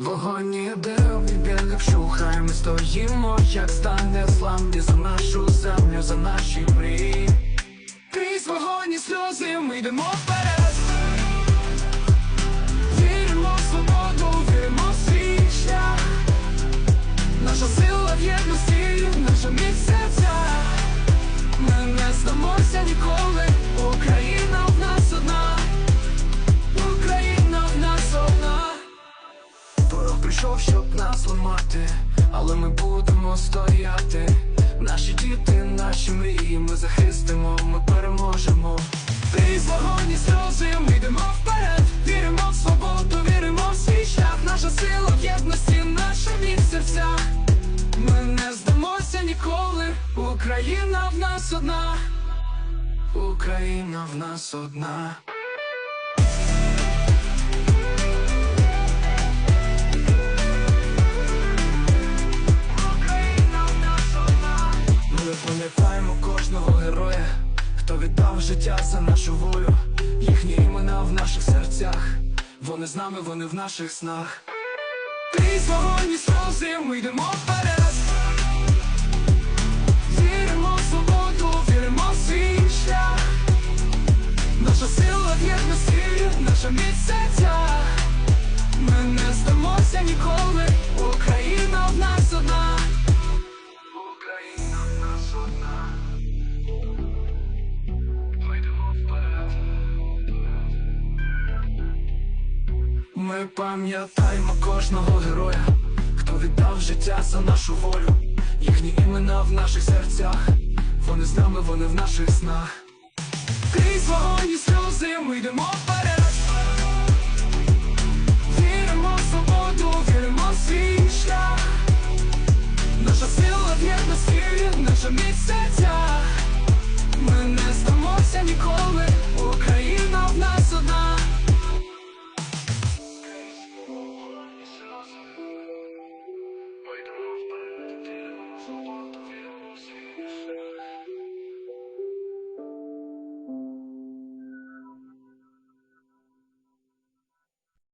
Вогонь іде в біль вщухає, ми стоїмо, як стане слам І за нашу землю, за наші мрії. Крізь вогонь і сльози ми йдемо вперед щоб нас ламати, але ми будемо стояти. Наші діти, наші мрії, ми захистимо, ми переможемо. Крізь вогонь і сльози, ми йдемо вперед, віримо в свободу, віримо в свій шлях. Наша сила в єдності, наша міць в. Ми не здамося ніколи. Україна в нас одна. Україна в нас одна. Життя за нашу волю. Їхні імена в наших серцях, вони з нами, вони в наших снах. Крізь вогонь і сльози ми йдемо вперед. Віримо в свободу, віримо в свій шлях. Наша сила в єдності, наша міць Ми пам'ятаємо кожного героя, хто віддав життя за нашу волю. Їхні імена в наших серцях. Вони з нами, вони в наших снах. Крізь вогонь і сльози ми йдемо вперед. Віримо в свободу, віримо в свій шлях. Наша сила в єдності, наша міць в